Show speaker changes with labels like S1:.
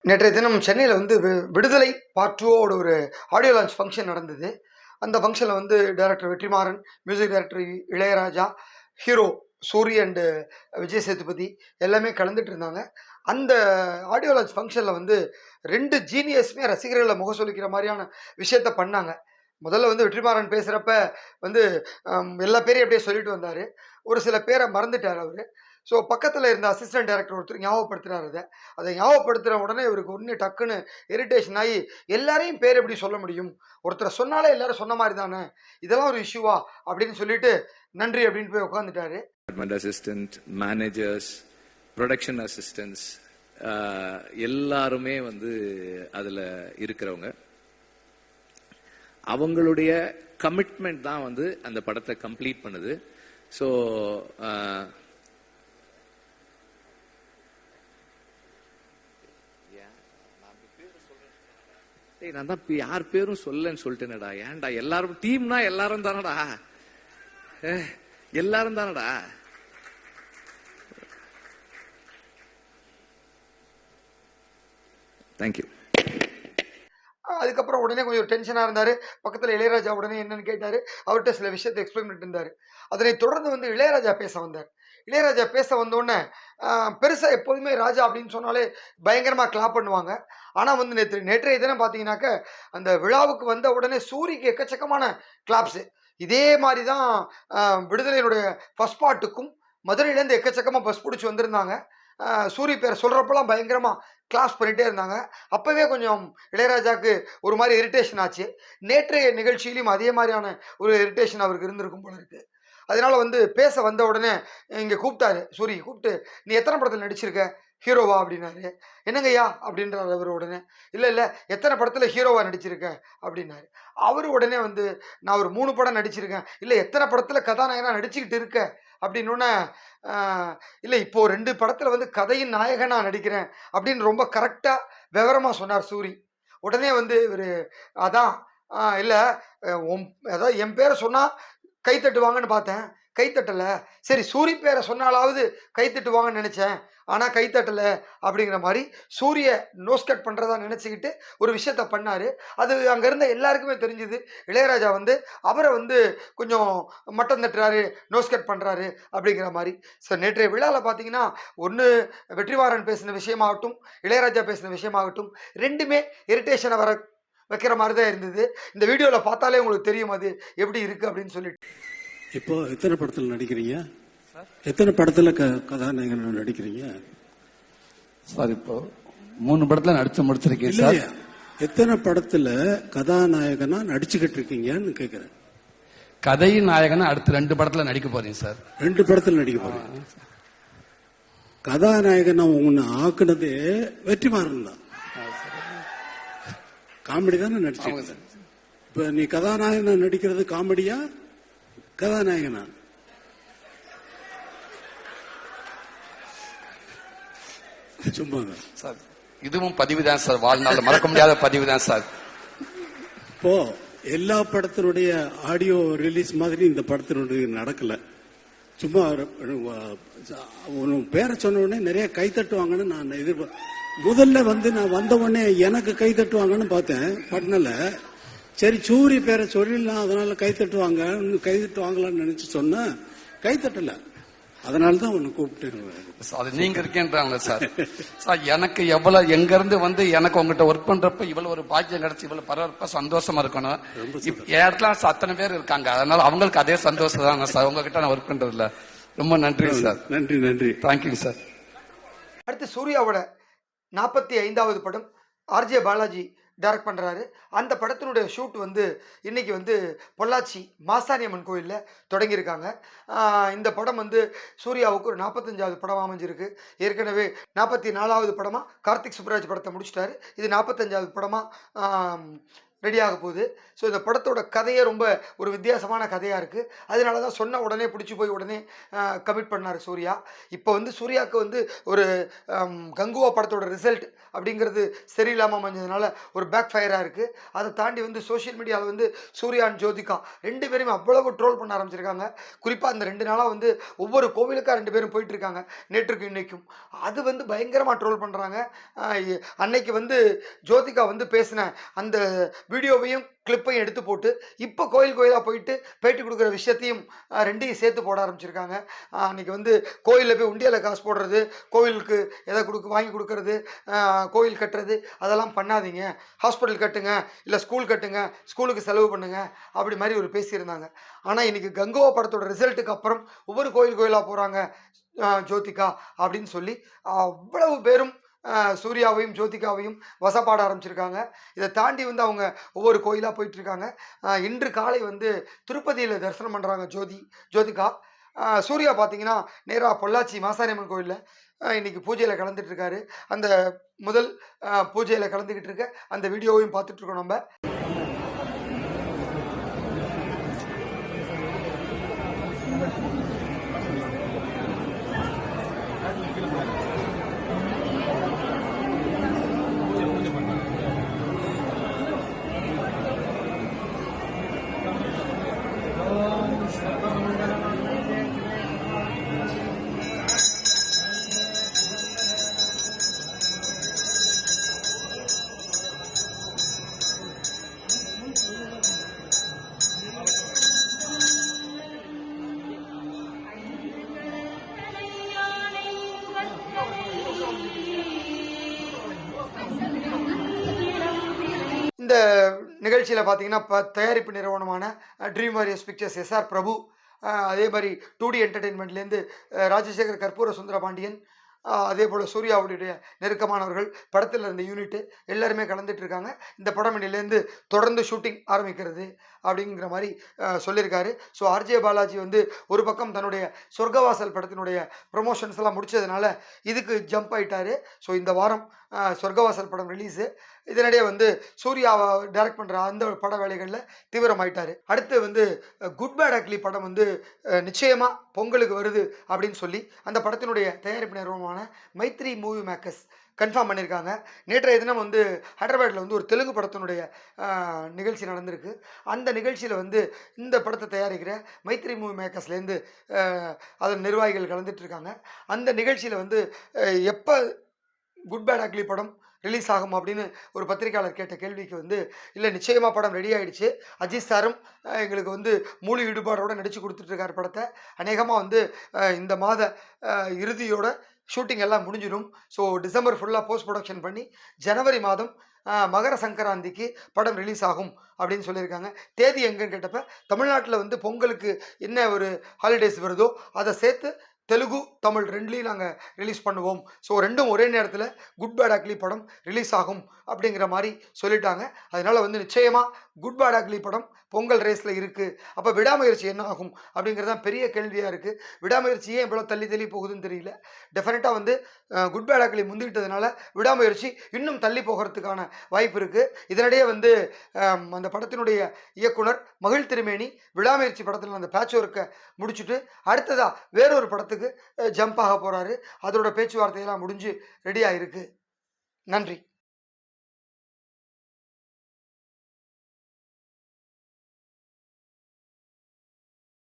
S1: நேற்றைய தினம் சென்னையில் வந்து வி- விடுதலை பார்ட்டுவோட ஒரு ஆடியோ லான்ச் ஃபங்க்ஷன் நடந்தது. அந்த ஃபங்க்ஷனில் வந்து director Vetrimaaran music director Ilaiyaraaja hero Soori and Vijay Sethupathi எல்லாமே கலந்துட்டு இருந்தாங்க. அந்த ஆடியோ லான்ச் ஃபங்க்ஷனில் வந்து ரெண்டு ஜீனியஸுமே ரசிகர்களை முக சொல்லிக்கிற மாதிரியான விஷயத்த பண்ணாங்க. முதல்ல வந்து வெற்றிமாறன் பேசுகிறப்ப வந்து எல்லா பேரையும் அப்படியே சொல்லிட்டு வந்தார். ஒரு சில பேரை மறந்துட்டார் அவர். ஸோ பக்கத்தில் இருந்த அசிஸ்டன்ட் டைரக்டர் ஒருத்தர் ஞாபகப்படுத்துகிறார் அதை அதை ஞாபகப்படுத்துகிற உடனே இவருக்கு ஒன்று டக்குன்னு இரிட்டேஷன் ஆகி எல்லாரையும் பேர் எப்படி சொல்ல முடியும்? ஒருத்தரை சொன்னாலே எல்லாரும் சொன்ன மாதிரி தானே? இதெல்லாம் ஒரு இஷ்யூவா அப்படின்னு சொல்லிட்டு நன்றி அப்படின்னு போய் உட்காந்துட்டாரு
S2: அசிஸ்டன்ட் மேனேஜர்ஸ் ப்ரொடக்ஷன் அசிஸ்டன்ஸ் எல்லாருமே வந்து அதில் இருக்கிறவங்க. அவங்களுடைய கமிட்மெண்ட் தான் வந்து அந்த படத்தை கம்ப்ளீட் பண்ணுது. ஸோ டேய் நான் தான் யார் பேரும் சொல்லன்னு சொல்லிட்டேனடா. ஏன்டா? எல்லாரும் டீம்னா எல்லாரும் தானடா. ஏ, எல்லாரும் தானடா. தேங்க்யூ
S1: அதுக்கப்புறம் உடனே கொஞ்சம் டென்ஷனாக இருந்தார். பக்கத்தில் இளையராஜா உடனே என்னன்னு கேட்டார். அவர்கிட்ட சில விஷயத்தை எக்ஸ்பிளைன் பண்ணிட்டு இருந்தார். அதனை தொடர்ந்து வந்து இளையராஜா பேச வந்தார். இளையராஜா பேச வந்தோடனே பெருசாக எப்போதுமே ராஜா அப்படின்னு சொன்னாலே பயங்கரமாக கிளாப் பண்ணுவாங்க. ஆனால் வந்து நேற்று நேற்றைய தினம் பார்த்தீங்கன்னாக்க அந்த விழாவுக்கு வந்த உடனே சூரிக்கு எக்கச்சக்கமான கிளாப்ஸு இதே மாதிரி தான் விடுதலையினுடைய ஃபஸ்ட் பாட்டுக்கும் மதுரையிலேருந்து எக்கச்சக்கமாக பஸ் பிடிச்சி வந்திருந்தாங்க. சூரிய சூரி பேர் சொல்கிறப்பெல்லாம் பயங்கரமாக கிளாஸ் பண்ணிகிட்டே இருந்தாங்க. அப்போவே கொஞ்சம் இளையராஜாவுக்கு ஒரு மாதிரி இரிட்டேஷன் ஆச்சு. நேற்றைய நிகழ்ச்சியிலையும் அதே மாதிரியான ஒரு இரிட்டேஷன் அவருக்கு இருந்திருக்கும் போல இருக்குது அதனால வந்து பேச வந்த உடனே இங்கே கூப்பிட்டாரு. சூரி கூப்பிட்டு நீ எத்தனை படத்தில் நடிச்சிருக்க? ஹீரோவா? அப்படின்னாரு. என்னங்கய்யா? அப்படின்றார் அவர் உடனே. இல்லை இல்லை எத்தனை படத்தில் ஹீரோவா நடிச்சிருக்க? அப்படின்னாரு. அவர் உடனே வந்து நான் ஒரு மூணு படம் நடிச்சிருக்கேன். இல்லை எத்தனை படத்தில் கதாநாயகனா நடிச்சுக்கிட்டு இருக்க? அப்படின்னோடனே இல்லை இப்போது ரெண்டு படத்தில் வந்து கதையின் நாயகனாக நடிக்கிறேன். அப்படின்னு ரொம்ப கரெக்டாக விவரமாக சொன்னார் சூரி. உடனே வந்து இவர் அதான் இல்லை அதாவது என் பேரை சொன்னால் கை தட்டுவாங்கன்னு பார்த்தேன். கை தட்டலை சரி சூரிய பேரை சொன்னாலாவது கை தட்டுவாங்கன்னு நினச்சேன். ஆனால் கை தட்டலை அப்படிங்கிற மாதிரி சூரிய நோஸ் கட் பண்ணுறதா நினச்சிக்கிட்டு ஒரு விஷயத்த பண்ணார். அது அங்கே இருந்த எல்லாருக்குமே தெரிஞ்சுது. இளையராஜா வந்து அவரை வந்து கொஞ்சம் மட்டம் தட்டுறாரு நோஸ் கட் பண்ணுறாரு அப்படிங்கிற மாதிரி. ஸோ நேற்றைய விழாவில் பார்த்தீங்கன்னா ஒன்று வெற்றிவாரன் பேசின விஷயமாகட்டும் இளையராஜா பேசின விஷயமாகட்டும் ரெண்டுமே இரிட்டேஷனை வர வைக்கிற மாதிரி தான் இருந்தது. இந்த வீடியோவில் பார்த்தாலே உங்களுக்கு தெரியும் அது எப்படி இருக்குது அப்படின்னு சொல்லிட்டு.
S3: இப்போ எத்தனை படத்துல நடிக்கிறீங்க? எத்தனை படத்துல க கதாநாயகன் நடிக்கிறீங்க?
S4: சார் இப்போ மூணு படத்துல நடிச்சு முடிச்சிருக்கேன் சார்.
S3: இல்லையா. எத்தனை படத்துல கதாநாயகனா நடிச்சுக்கிட்டு இருக்கீங்கன்னு கேக்குறேன்.
S4: கதையின் நாயகனா அடுத்து ரெண்டு படத்துல நடிக்க போறேன் சார்.
S3: ரெண்டு படத்துல நடிக்க போறீங்க. கதாநாயகனா உன்னை ஆக்குனதே வெற்றிமாறன் தான். காமெடி தானே நடிச்சிருக்க இப்ப நீ கதாநாயகனா நடிக்கிறது காமெடியா கதாநாயகனா சும்மா
S4: சார் இதுவும் பதிவு தான் சார் வாழ்நாள் மறக்க முடியாத பதிவு தான் சார்
S3: இப்போ எல்லா படத்தினுடைய ஆடியோ ரிலீஸ் மாதிரி இந்த படத்தினுடைய நடக்கல சும்மா பேரை சொன்ன உடனே நிறைய கை தட்டுவாங்கன்னு நான் எதிர்பார்த்தேன் முதல்ல வந்து நான் வந்த உடனே எனக்கு கை தட்டுவாங்கன்னு பார்த்தேன். பட்னல. சரி சூரி பேரை சொல்லிடலாம். அதனால கை தட்டுவாங்க. கை தட்டுவாங்களான்னு நினைச்சு சொன்னா கை தட்டல. அதனால தான் உன்னை கூப்பிட்டு
S4: சார், அது நீங்க இருக்கேன்றாங்க சார். சார் எனக்கு எவ்வளவு எங்க இருந்து வந்து எனக்கு உங்ககிட்ட ஒர்க் பண்றப்ப இவ்வளவு ஒரு பாக்கியம் கிடைச்சு இவ்வளவு பரவாயில்ல சந்தோஷமா இருக்கணும். இடத்துல அத்தனை பேர் இருக்காங்க. அதனால அவங்களுக்கு அதே சந்தோஷம் தான். சார் உங்ககிட்ட நான் ஒர்க் பண்றதுல. ரொம்ப நன்றி சார்.
S3: நன்றி நன்றி.
S4: தேங்க்யூ சார்
S1: அடுத்து சூர்யாவோட நாற்பத்தி ஐந்தாவது படம் ஆர்ஜே பாலாஜி டைரக்ட் பண்ணுறாரு அந்த படத்தினுடைய ஷூட் வந்து இன்றைக்கி வந்து பொள்ளாச்சி மாசாணியம்மன் கோயிலில் தொடங்கியிருக்காங்க. இந்த படம் வந்து சூர்யாவுக்கு ஒரு நாற்பத்தஞ்சாவது படம் அமைஞ்சிருக்கு. ஏற்கனவே நாற்பத்தி நாலாவது படமாக கார்த்திக் சுப்ராஜ் படத்தை முடிச்சிட்டாரு. இது நாற்பத்தஞ்சாவது படமாக ரெடியாக போகுது. ஸோ இந்த படத்தோட கதையே ரொம்ப ஒரு வித்தியாசமான கதையாக இருக்குது அதனால தான் சொன்ன உடனே பிடிச்சி போய் உடனே கமிட் பண்ணார் சூர்யா. இப்போ வந்து சூர்யாவுக்கு வந்து ஒரு கங்குவா படத்தோட ரிசல்ட் அப்படிங்கிறது சரியில்லாமல் அமைஞ்சதுனால ஒரு பேக் ஃபயராக இருக்குது அதை தாண்டி வந்து சோஷியல் மீடியாவில் வந்து சூர்யா அண்ட் ஜோதிகா ரெண்டு பேருமே அவ்வளவு ட்ரோல் பண்ண ஆரம்பிச்சிருக்காங்க. குறிப்பாக அந்த ரெண்டு நாளாக வந்து ஒவ்வொரு கோவிலுக்காக ரெண்டு பேரும் போயிட்டுருக்காங்க நேற்றுக்கும் இன்றைக்கும் அது வந்து பயங்கரமாக ட்ரோல் பண்ணுறாங்க அன்னைக்கு வந்து ஜோதிகா வந்து பேசின அந்த வீடியோவையும் கிளிப்பையும் எடுத்து போட்டு இப்போ கோயில் கோயிலாக போயிட்டு பேட்டி கொடுக்குற விஷயத்தையும் ரெண்டையும் சேர்த்து போட ஆரம்பிச்சிருக்காங்க. அன்றைக்கி அன்னைக்கு வந்து கோயிலில் போய் உண்டியலில் காசு போடுறது கோயிலுக்கு எதை கொடுக்க வாங்கி கொடுக்கறது கோயில் கட்டுறது அதெல்லாம் பண்ணாதீங்க. ஹாஸ்பிட்டல் கட்டுங்க இல்லை ஸ்கூல் கட்டுங்க ஸ்கூலுக்கு செலவு பண்ணுங்க அப்படி மாதிரி ஒரு பேசியிருந்தாங்க. ஆனால் இன்றைக்கி கங்கோவா படத்தோட ரிசல்ட்டுக்கு அப்புறம் ஒவ்வொரு கோயில் கோயிலாக போகிறாங்க ஜோதிகா அப்படின்னு சொல்லி அவ்வளவு பேரும் சூர்யாவையும் ஜோதிகாவையும் வசப்பாட ஆரம்பிச்சிருக்காங்க. இதை தாண்டி வந்து அவங்க ஒவ்வொரு கோயிலாக போயிட்டுருக்காங்க. இன்று காலை வந்து திருப்பதியில் தரிசனம் பண்ணுறாங்க ஜோதி ஜோதிகா. சூர்யா பார்த்தீங்கன்னா நேராக பொள்ளாச்சி மாசாரியம்மன் கோயிலில் இன்னைக்கு பூஜையில் கலந்துட்டுருக்காரு அந்த முதல் பூஜையில் கலந்துக்கிட்டு இருக்க அந்த வீடியோவையும் பார்த்துட்ருக்கோம் நம்ம. இந்த நிகழ்ச்சியில் பார்த்தீங்கன்னா இப்போ தயாரிப்பு நிறுவனமான dream warriors pictures SR Prabhu அதே மாதிரி டூ டி என்டர்டெயின்மெண்ட்லேருந்து ராஜசேகர் கற்பூர சுந்தர பாண்டியன் அதே போல் சூர்யாவுடைய நெருக்கமானவர்கள் படத்தில் இருந்த யூனிட்டு எல்லாருமே கலந்துட்டு இருக்காங்க. இந்த படம் இன்னிலேருந்து தொடர்ந்து ஷூட்டிங் ஆரம்பிக்கிறது அப்படிங்கிற மாதிரி சொல்லியிருக்காரு ஸோ ஆர்ஜே பாலாஜி வந்து ஒரு பக்கம் தன்னுடைய சொர்க்கவாசல் படத்தினுடைய ப்ரொமோஷன்ஸ் எல்லாம் முடிச்சதுனால இதுக்கு ஜம்ப் ஆயிட்டாரு. ஸோ இந்த வாரம் சொர்க்கவாசல் படம் ரிலீஸு இதனிடையே வந்து சூர்யாவை டைரக்ட் பண்ணுற அந்த பட வேலைகளில் தீவிரமாயிட்டார். அடுத்து வந்து குட் பேட் அக்லி படம் வந்து நிச்சயமாக பொங்கலுக்கு வருது அப்படின்னு சொல்லி அந்த படத்தினுடைய தயாரிப்பு நிறுவனமான மைத்ரி மூவி மேக்கர்ஸ் கன்ஃபார்ம் பண்ணியிருக்காங்க. நேற்றைய தினம் வந்து ஹைதராபாத்தில் வந்து ஒரு தெலுங்கு படத்தினுடைய நிகழ்ச்சி நடந்திருக்கு. அந்த நிகழ்ச்சியில் வந்து இந்த படத்தை தயாரிக்கிற மைத்ரி மூவி மேக்கர்ஸ்லேருந்து அதன் நிர்வாகிகள் கலந்துட்டு இருக்காங்க. அந்த நிகழ்ச்சியில் வந்து எப்போ குட் பேட் அக்லி படம் ரிலீஸ் ஆகும் அப்படின்னு ஒரு பத்திரிக்கையாளர் கேட்ட கேள்விக்கு வந்து இல்லை நிச்சயமாக படம் ரெடி ஆகிடுச்சு அஜித் சாரும் எங்களுக்கு வந்து முழு ஈடுபாடோடு நடித்து கொடுத்துட்ருக்கார் படத்தை. அநேகமாக வந்து இந்த மாத இறுதியோட ஷூட்டிங் எல்லாம் முடிஞ்சிடும். ஸோ டிசம்பர் ஃபுல்லாக போஸ்ட் ப்ரொடக்ஷன் பண்ணி ஜனவரி மாதம் மகர சங்கராந்திக்கு படம் ரிலீஸ் ஆகும் அப்படின்னு சொல்லியிருக்காங்க. தேதி எங்கன்னு கேட்டப்ப தமிழ்நாட்டில் வந்து பொங்கலுக்கு என்ன ஒரு ஹாலிடேஸ் வருதோ அதை சேர்த்து தெலுங்கு தமிழ் ரெண்டுலேயும் நாங்கள் ரிலீஸ் பண்ணுவோம். ஸோ ரெண்டும் ஒரே நேரத்தில் குட் பேட் அக்லி படம் ரிலீஸ் ஆகும் அப்படிங்கிற மாதிரி சொல்லிட்டாங்க. அதனால வந்து நிச்சயமாக குட் பேட் அக்லி படம் பொங்கல் ரேஸில் இருக்குது அப்போ விடாமுயற்சி என்ன ஆகும் அப்படிங்கிறது தான் பெரிய கேள்வியாக இருக்குது விடாமுயற்சி ஏன் இவ்வளோ தள்ளி தள்ளி போகுதுன்னு தெரியல. டெஃபினட்டாக வந்து குட் பேட் அக்லி முந்திக்கிட்டதுனால விடாமுயற்சி இன்னும் தள்ளி போகிறதுக்கான வாய்ப்பு இருக்குது இதனிடையே வந்து அந்த படத்தினுடைய இயக்குனர் மகிழ் திருமேனி விடாமுயற்சி படத்தில் அந்த பேட்ச் ஒர்க்கை முடிச்சுட்டு அடுத்ததாக வேறொரு படத்துக்கு ஜம்ப் ஆக போகிறாரு அதோட பேச்சுவார்த்தையெல்லாம் முடிஞ்சு ரெடியாக இருக்குது நன்றி.